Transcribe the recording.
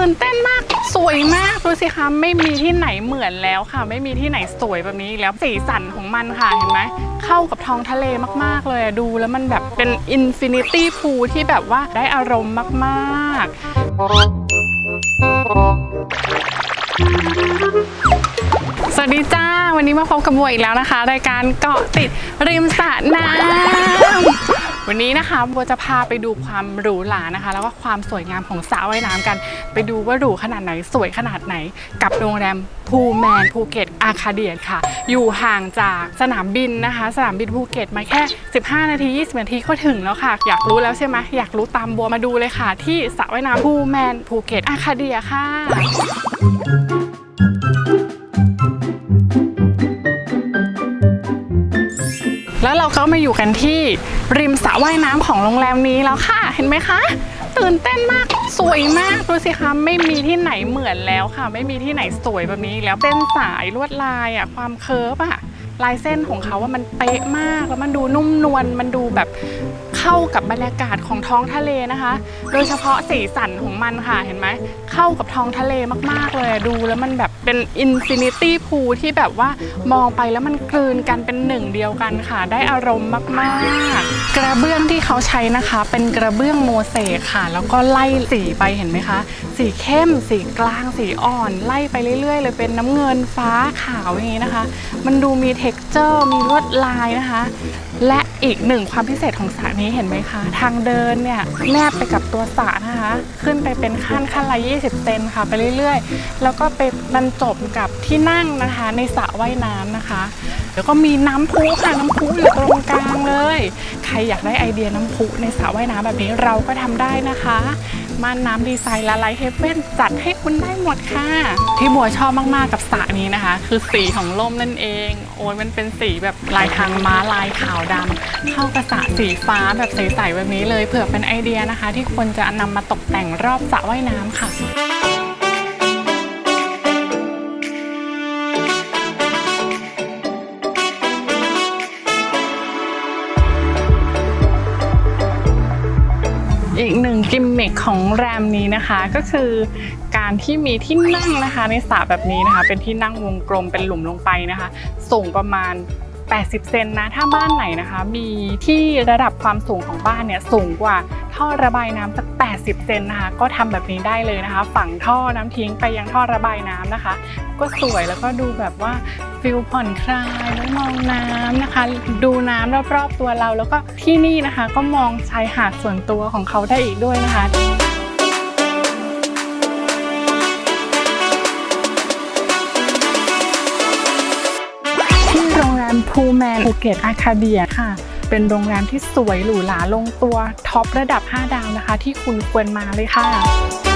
ตื่นเต้นมาก สวยมากดูสิคะไม่มีที่ไหนเหมือนแล้วค่ะ ไม่มีที่ไหนสวยแบบนี้อีกแล้วสีสันของมันค่ะเห็นไหมเข้ากับท้องทะเลมากๆเลยดูแล้วมันแบบเป็นอินฟินิตี้พูลที่แบบว่าได้อารมณ์มากๆ วัสดีจ้า วันนี้มาพบกับบัวอีกแล้วนะคะ รายการเกาะติดริมสระน้ำวันนี้นะคะบัวจะพาไปดูความหรูหรานะคะ แล้วก็ความสวยงามของสระว่ายน้ำกัน ไปดูว่าหรูขนาดไหนสวยขนาดไหน กับโรงแรมภูแมนภูเก็ตอาคาเดียค่ะ อยู่ห่างจากสนามบินนะคะ สนามบินภูเก็ตมาแค่ 15 นาที 20 นาทีก็ถึงแล้วค่ะ อยากรู้แล้วใช่ไหมอยากรู้ตามบัวมาดูเลยค่ะ ที่สระว่ายน้ำภูแมนภูเก็ตอาคาเดียค่ะ ก็มาอยู่กันที่ริมสระว่ายน้ำของโรงแรมนี้แล้วค่ะ เห็นไหมคะ ตื่นเต้นมากสวยมากดูสิคะไม่มีที่ไหนเหมือนแล้วค่ะ ไม่มีที่ไหนสวยแบบนี้อีกแล้วเส้นสายลวดลายอะความเคิร์ฟอะลายเส้นของเขาว่ามันเป๊ะมากแล้วมันดูนุ่มนวลมันดูแบบเข้ากับบรรยากาศของท้องทะเลนะคะ โดยเฉพาะสีสันของมันค่ะเห็นไหมเข้ากับท้องทะเลมากๆเลยดูแล้วมันแบบเป็นอินฟินิตี้พูที่แบบว่ามองไปแล้วมันกลืนกันเป็นหนึ่งเดียวกันค่ะ ได้อารมณ์มากๆ กระเบื้องที่เขาใช้นะคะ เป็นกระเบื้องโมเสกค่ะ แล้วก็ไล่สีไปเห็นไหมคะ สีเข้ม สีกลาง สีอ่อน ไล่ไปเรื่อยๆ เลยเป็นน้ำเงินฟ้าขาวอย่างนี้นะคะ มันดูมี t e x t อร์มีลวดลายนะคะ และอีกหนึ่งความพิเศษของสระนี้เห็นไหมคะ ทางเดินเนี่ยแนบไปกับตัวสระนะคะ ขึ้นไปเป็นขั้นขั้นละ 20 เซนค่ะ ไปเรื่อยๆ แล้วก็ไปบรรจบกับที่นั่งนะคะในสระว่ายน้ำนะคะ แล้วก็มีน้ำพุค่ะน้ำพุอยู่ตรงกลางเลย ใครอยากได้ไอเดียน้ำพุในสระว่ายน้ำแบบนี้เราก็ทำได้นะคะม่านน้ำดีไซน์ละลายเฮเว่นจัดให้คุณได้หมดค่ะ ที่บัวชอบมากๆกับสระนี้นะคะ คือสีของล่มนั่นเอง โอ้ยมันเป็นสีแบบลายทางม้าลายขาวดำเข้ากับสระสีฟ้าแบบใสๆแบบนี้เลยเผื่อเป็นไอเดียนะคะ ที่ควรจะนำมาตกแต่งรอบสระว่ายน้ำค่ะ อีกหนึ่งกิมมิคของแรมนี้นะคะ ก็คือการที่มีที่นั่งนะคะ ในสระแบบนี้นะคะ เป็นที่นั่งวงกลมเป็นหลุมลงไปนะคะ สูงประมาณ 80 เซนนะ ถ้าบ้านไหนนะคะ มีที่ระดับความสูงของบ้านเนี่ยสูงกว่า ท่อระบายน้ำสัก 80 เซนนะคะ ก็ทำแบบนี้ได้เลยนะคะ ฝังท่อน้ำทิ้งไปยังท่อระบายน้ำนะคะ ก็สวยแล้วก็ดูแบบว่าฟิลผ่อนคลายแล้วมองน้ำนะคะ ดูน้ำรอบๆตัวเรา แล้วก็ที่นี่นะคะ ก็มองชายหาดส่วนตัวของเขาได้อีกด้วยนะคะที่โรงแรมพูแมนภูเก็ตอาคาเดียค่ะ เป็นโรงแรมที่สวยหรูหราลงตัวท็อประดับ 5 ดาวนะคะ ที่คุณควรมาเลยค่ะ